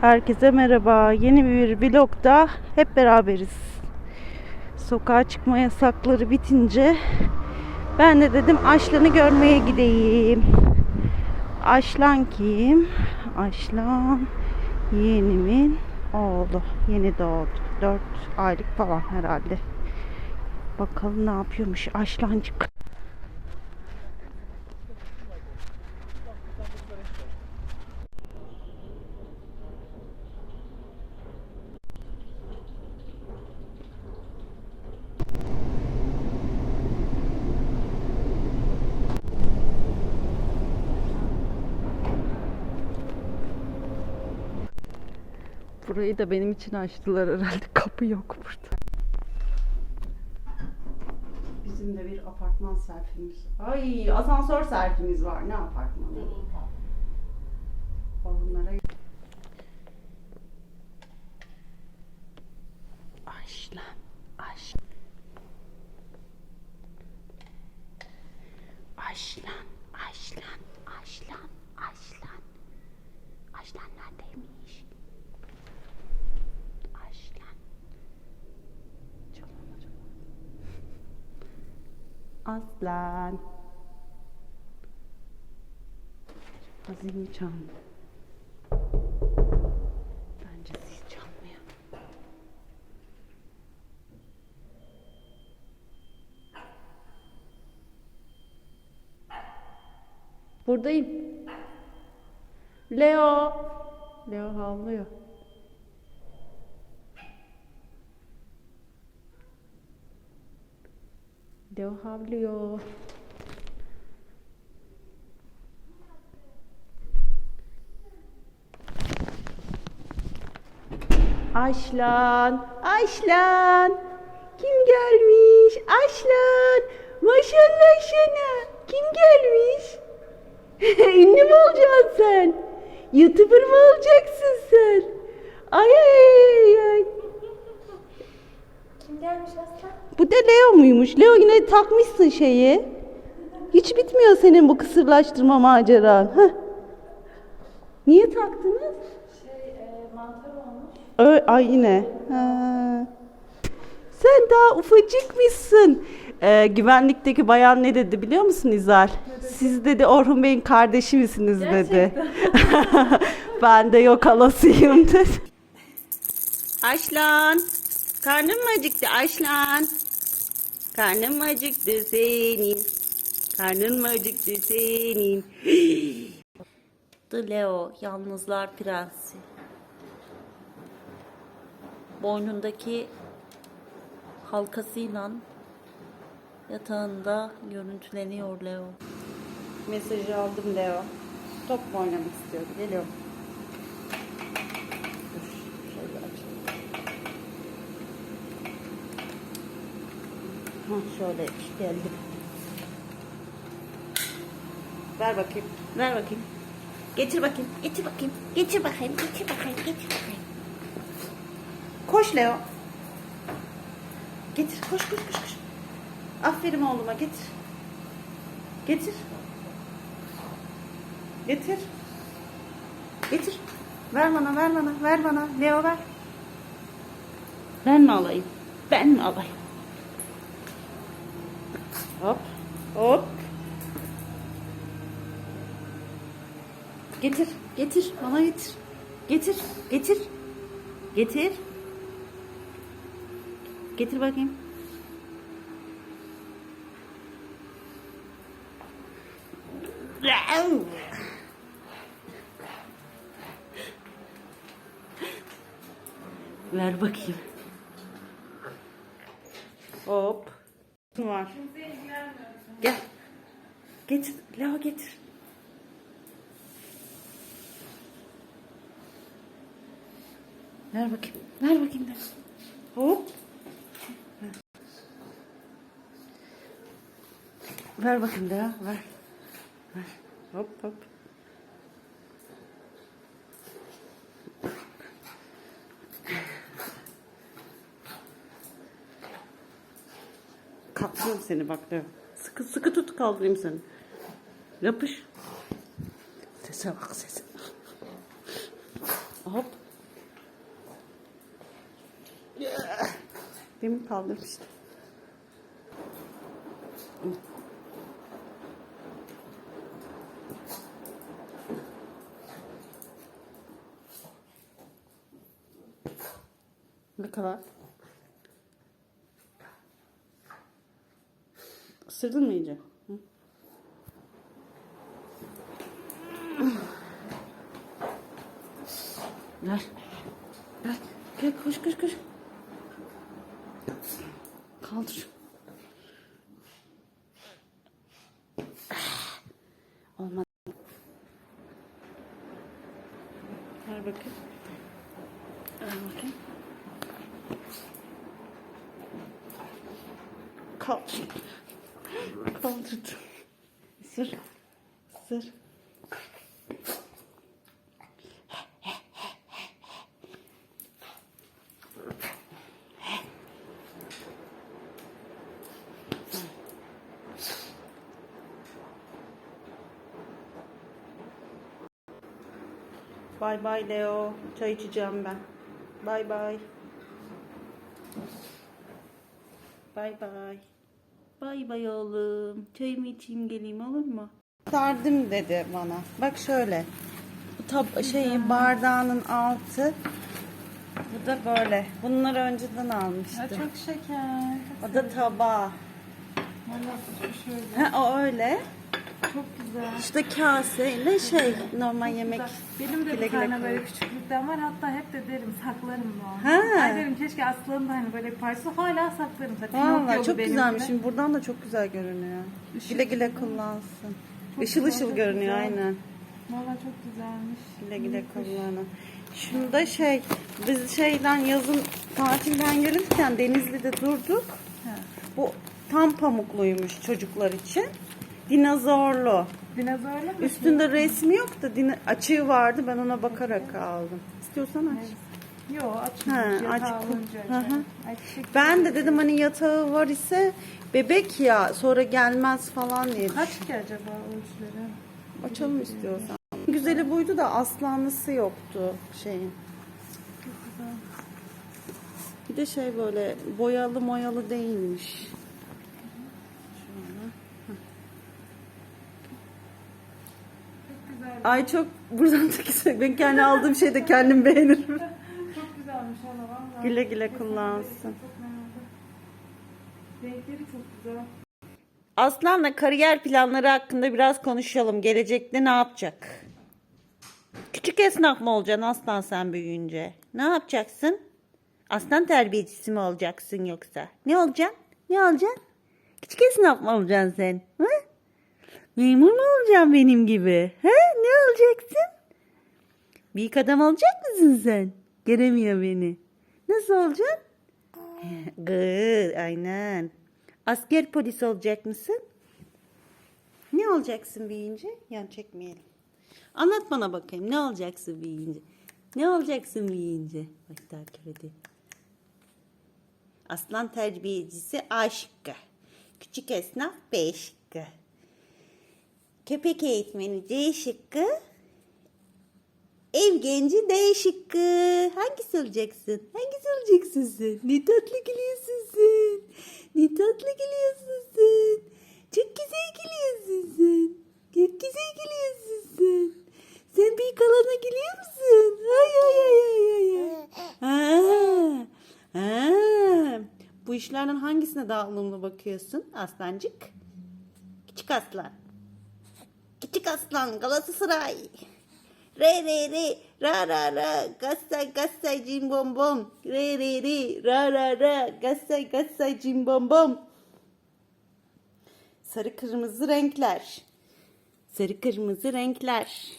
Herkese merhaba. Yeni bir vlogda hep beraberiz. Sokağa çıkma yasakları bitince ben de dedim Aşlan'ı görmeye gideyim. Aşlan kim? Aşlan yeğenimin oğlu. Yeni doğdu. 4 aylık falan herhalde. Bakalım ne yapıyormuş Aşlancık. Burayı da benim için açtılar herhalde. Kapı yok burada. Bizim de bir apartman selfimiz. Ay asansör selfimiz var. Ne apartmanı? Onlara Aşlan, aşlan. Aşlan, aşlan, aşlan, aşlan. Aşlan neredeymiş? Aşlan. Çalın acaba. Aslan. Hazine çaldı. Bence zil çalmıyor. Buradayım. Leo. Leo havlıyor. Leo havlıyor. Aşlan, Aşlan. Kim gelmiş? Aşlan. Maşallah sana. Kim gelmiş? Ünlü mü olacaksın sen? Youtuber mı olacaksın sen? Ay ay ay ay. Kim gelmiş aslan? Bu da Leo muymuş? Leo yine takmışsın şeyi. Hiç bitmiyor senin bu kısırlaştırma maceran. Heh. Niye taktınız? Şey, e, mantar olmuş. Ö, ay yine. Ha. Sen daha ufacıkmışsın. Ee, güvenlikteki bayan ne dedi biliyor musun İzal? Siz dedi Orhun Bey'in kardeşi misiniz dedi. ben de yok halasıyım dedi. Aşlan. Karnın mı acıktı Aşlan? Karnın mı acıktı senin? Karnın mı acıktı senin? The Leo, Yalnızlar Prensi. Boynundaki halkasıyla yatağında görüntüleniyor Leo. Mesajı aldım Leo. Top mu oynamak istiyor? Geliyor. Dur, şöyle açayım. Şöyle geldim. Ver bakayım. Ver bakayım. Getir bakayım. Getir bakayım. Getir bakayım. Getir bakayım. Getir bakayım. Koş Leo. Getir. Koş koş koş koş. Aferin oğluma getir. Getir. Getir. Getir. Ver bana ver bana ver bana. Leo ver. Ben mi alayım? Ben mi alayım? Hop. Hop. Getir. Getir. Bana getir. Getir. Getir. Getir. Getir bakayım. Ver bakayım. Hop. Var. Gel. Getir. Lava getir. Ver bakayım. Ver bakayım. Ver. Hop. Ver bakayım daha. Ver. Ver. Hop hop. Kapsıyorum seni bak Leo. Sıkı, sıkı tut kaldırayım seni. Yapış. Sese bak sese. Hop. Demin kaldırmıştım. Isırdın mı iyice? Gel koş koş koş. Kaldır. Olmadı. Ver bakayım. Ver bakayım. Kaldır. Kaldırdım. Sır. Sır. Bay bay Leo. Çay içeceğim ben. Bay bay. Bay bay. Bay bay oğlum. Çayımı içeyim geleyim olur mu? Sardım dedi bana. Bak şöyle. Bu tab şey bardağının altı. Bu da böyle. Bunları önceden Ya almıştım. çok şeker. O da tabağı. Şöyle. Ha, o öyle. Çok güzel. İşte kaseyle şey normal yemek. Benim de bir tane böyle küçüklükten var. Hatta hep de derim saklarım bunu. Ha. Ay derim keşke Aslı'nın da hani böyle bir parçası hala saklarım. Zaten Valla çok güzelmiş. Şimdi buradan da çok güzel görünüyor. Işıl güle güle ışıl. kullansın. Çok Işıl güzel, ışıl çok görünüyor güzel. aynen. Valla çok güzelmiş. Güle güle kullanın. Şunda şey biz şeyden yazın tatilden gelirken Denizli'de durduk. Ha. Bu tam pamukluymuş çocuklar için. Dinozorlu. Dinozorlu mu? Üstünde resmi yok da açığı vardı. Ben ona bakarak aldım. İstiyorsan aç. Yok açmıyor. Ha, Yatağı aç. alınca Hı hı. açar. Ay, teşekkür Ben de dedim hani yatağı var ise bebek ya sonra gelmez falan diye. Kaç ki acaba ölçüleri? Açalım istiyorsan. Güzeli buydu da aslanlısı yoktu şeyin. Bir de şey böyle boyalı moyalı değilmiş. Çok güzel. Ay çok buradan da güzel. Ben kendi aldığım şeyi de kendim beğenirim. Çok güzelmiş hala valla. Güle güle kullansın. Çok. Renkleri çok güzel. Aslan'la kariyer planları hakkında biraz konuşalım. Gelecekte ne yapacak? Küçük esnaf mı olacaksın Aslan sen büyüyünce? Ne yapacaksın? Aslan terbiyecisi mi olacaksın yoksa? Ne olacaksın? Ne olacaksın? Küçük esnaf mı olacaksın sen? Hı? Memur mu olacaksın benim gibi? He? Ne olacaksın? Büyük adam olacak mısın sen? Göremiyor beni. Nasıl olacaksın? Good, aynen. Asker polis olacak mısın? Ne olacaksın büyüyünce? Yan çekmeyelim. Anlat bana bakayım ne olacaksın büyüyünce? Ne olacaksın büyüyünce? Bak takip edin. Aslan terbiyecisi A. Küçük esnaf B. Köpek eğitmeni C şıkkı. Ev genci D şıkkı. Hangisi olacaksın? Hangisi olacaksın sen? Ne tatlı gülüyorsun sen. Ne tatlı gülüyorsun sen. Çok güzel gülüyorsun sen. Çok güzel gülüyorsun sen. Sen büyük alana gülüyor musun? Ay ay ay ay ay. Ha, ha. Bu işlerden hangisine daha ılımlı bakıyorsun aslancık? Küçük aslan. Küçük aslan Galatasaray. Re re re ra ra ra gassay gassay cim bom bom. Re re re ra ra ra gassay gassay cim bom bom. Sarı kırmızı renkler. Sarı kırmızı renkler.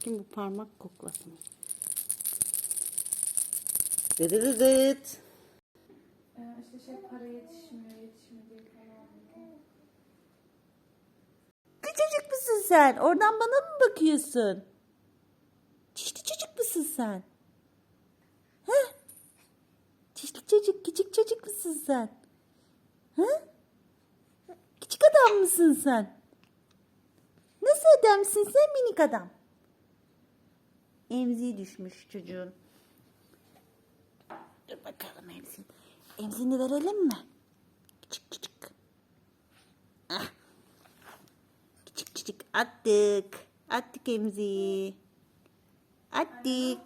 Kim bu parmak koklasın? Dıdıdıdıt. Ee, işte şey para yetişmiyor, yetişmediği falan. Küçücük müsün sen? Oradan bana mı bakıyorsun? Çişli çocuk musun sen? He? Çişli çocuk, küçük çocuk musun sen? He? Küçük adam mısın sen? Nasıl adamsın sen minik adam? Emziği düşmüş çocuğun. Dur bakalım emziği. Emzini verelim mi? Küçük küçük. Ah. Attık. Attık emzi. Attık.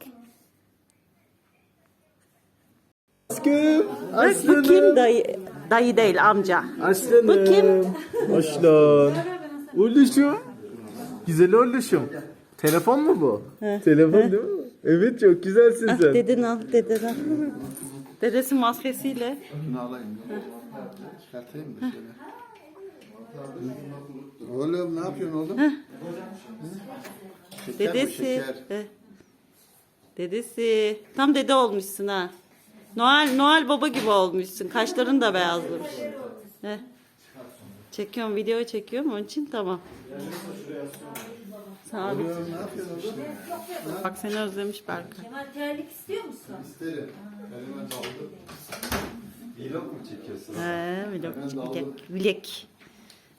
Aşkım. Bu kim dayı? Dayı değil amca. Aslanım. Bu kim? Aslan. Oğluşum. Güzel oğluşum. Telefon mu bu? Telefon değil mi? Evet çok güzelsin Ah, sen. deden al deden al. Dedesi maskesiyle. Şunu alayım. Çıkartayım da şöyle. Oğlum ne yapıyorsun oğlum? Şeker Dedesi. Dedesi. Tam dede olmuşsun ha. Noel Noel baba gibi olmuşsun. Kaşların da beyazlamış. Heh. Çekiyorum video çekiyorum onun için tamam. Sabit. Oğlum ne yapıyorsun oğlum? Bak seni özlemiş Berkay. Kemal terlik istiyor musun? İsterim. Elime daldı. Vlog mu çekiyorsun? He, vlog, bilek, bilek.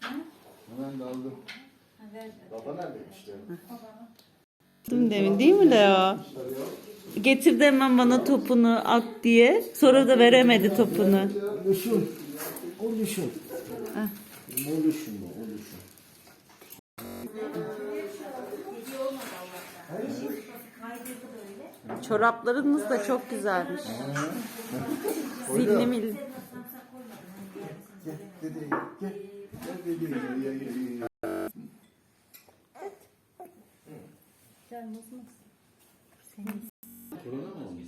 Hemen daldım. Baba neredeymiş ya? Demin demin değil mi Leo? Getirdi hemen bana topunu at diye. Sonra da veremedi topunu. Oğluşum. Oğluşum. Oğluşum o oğluşum. Çoraplarınız da çok güzelmiş. Zilli milli. Gel. Gel gel.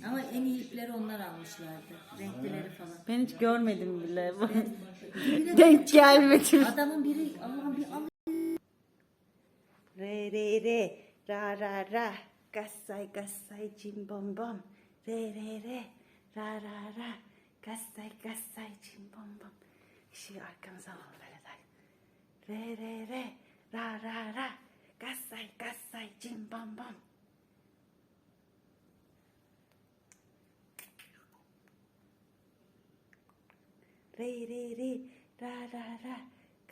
Ama en iyi ipleri onlar almışlardı. Renkleri falan. Ben hiç görmedim bile. Denk gelmedi. Adamın biri Allah'ım bir al. Re re re ra ra ra gassay gassay cim bom bom re re re ra ra ra gassay gassay cim bom bom Işığı arkamıza al böyle day. Re re re. Ra ra ra. Gassay gassay. Cim bom bom Re re re. Ra ra ra.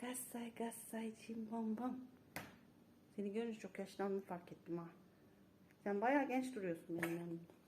Gassay gassay. Cim bom bom Seni görünce çok yaşlandığını fark ettim ha. Sen bayağı genç duruyorsun benim yanımda.